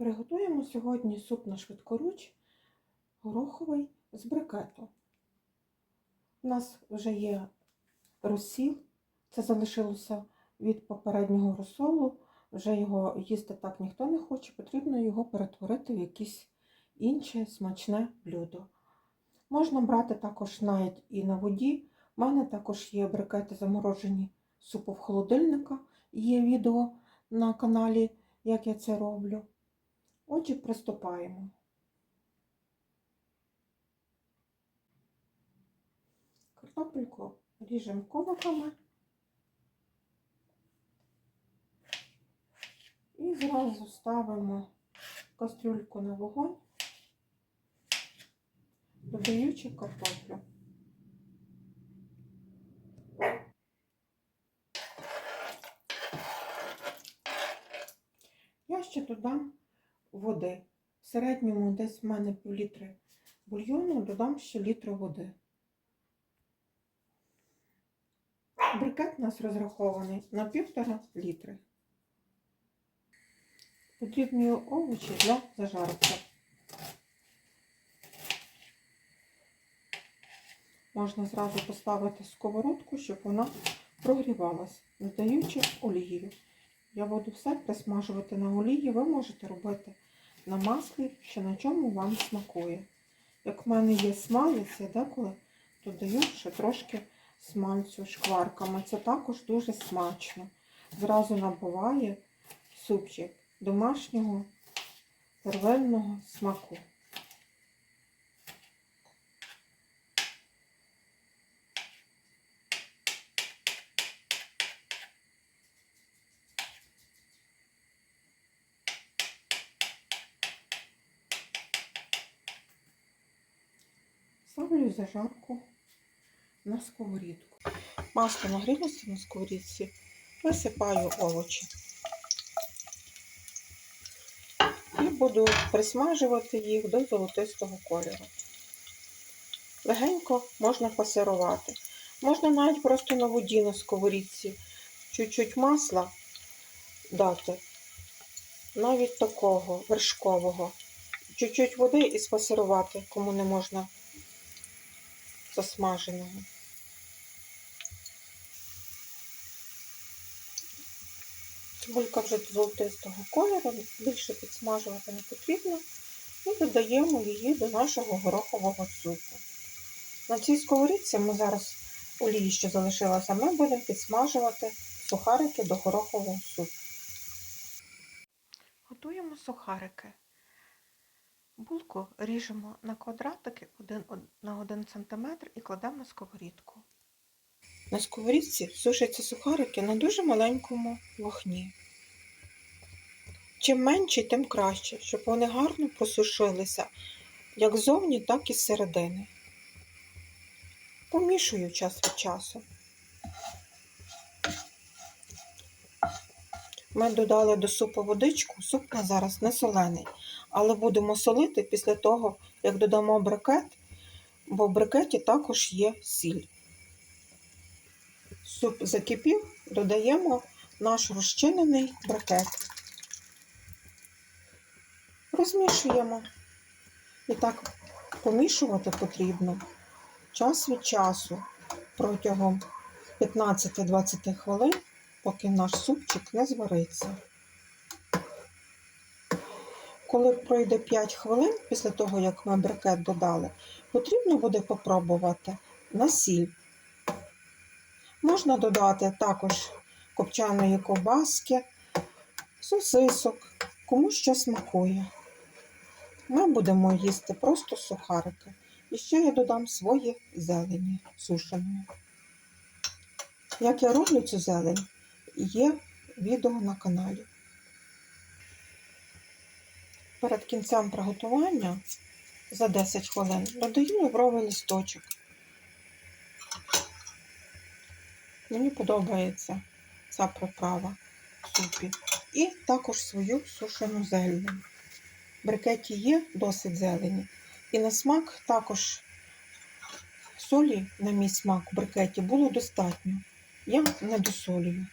Приготуємо сьогодні суп на швидкоруч гороховий з брикету. У нас вже є розсіл, це залишилося від попереднього розсолу. Вже його їсти так ніхто не хоче, потрібно його перетворити в якесь інше смачне блюдо. Можна брати також навіть і на воді. У мене також є брикети заморожені супу в холодильника. Є відео на каналі, як я це роблю. Отже, приступаємо. Картопельку ріжемо ковиками і зразу ставимо кастрюльку на вогонь, додаючи картоплю. Я ще додам води. В середньому десь в мене пів літри бульйону, додам ще літр води. Брикет у нас розрахований на півтора літри. Потрібні овочі для зажарки. Можна зразу поставити сковородку, щоб вона прогрівалась, додаючи олію. Я буду все присмажувати на олії, ви можете робити на маслі, що на чому вам смакує. Як в мене є смалець, я деколи додаю ще трошки смальцю шкварками. Це також дуже смачно. Зразу набуває супчик домашнього первинного смаку. Ставлю зажарку на сковорідку. Масло нагрілося на сковорідці, висипаю овочі. І буду присмажувати їх до золотистого кольору. Легенько можна пасирувати. Можна навіть просто на воді на сковорідці чуть-чуть масла дати, навіть такого вершкового. Чуть-чуть води і спасирувати, кому не можна засмаженого. Цибулька вже золотистого кольору, більше підсмажувати не потрібно. І додаємо її до нашого горохового супу. На цій сковорідці ми зараз олії, що залишилася, ми будемо підсмажувати сухарики до горохового супу. Готуємо сухарики. Булку ріжемо на квадратики 1 на 1 см і кладемо на сковорідку. На сковорідці сушаться сухарики на дуже маленькому вогні. Чим менший, тим краще, щоб вони гарно просушилися як ззовні, так і зсередини. Помішую час від часу. Ми додали до супу водичку, суп на зараз не солений, але будемо солити після того, як додамо брикет, бо в брикеті також є сіль. Суп закипів, додаємо наш розчинений брикет. Розмішуємо. І так помішувати потрібно час від часу протягом 15-20 хвилин, поки наш супчик не звариться. Коли пройде 5 хвилин після того, як ми брикет додали, потрібно буде попробувати на сіль. Можна додати також копчаної ковбаски, сосисок, кому що смакує. Ми будемо їсти просто сухарики. І ще я додам свої зелені сушеної. Як я роблю цю зелень, є відео на каналі. Перед кінцем приготування за 10 хвилин додаю лавровий листочок. Мені подобається ця приправа в супі. І також свою сушену зелень. В брикеті є досить зелені. І на смак також солі, на мій смак, в брикеті було достатньо. Я не досолюю.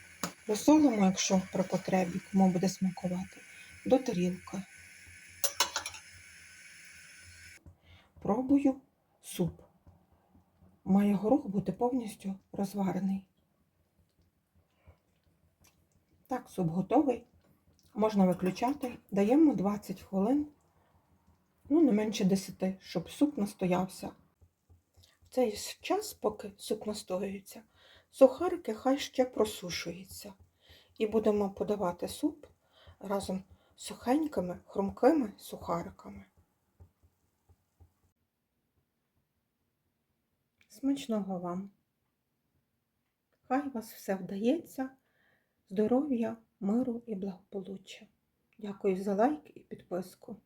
Досолимо, якщо при потребі, кому буде смакувати, до тарілки. Пробую суп. Має горох бути повністю розварений. Так, суп готовий. Можна виключати. Даємо 20 хвилин, ну, не менше 10, щоб суп настоявся. В цей час, поки суп настоюється, сухарики хай ще просушуються. І будемо подавати суп разом з сухенькими, хрумкими сухариками. Смачного вам! Хай вас все вдається, здоров'я, миру і благополуччя. Дякую за лайк і підписку.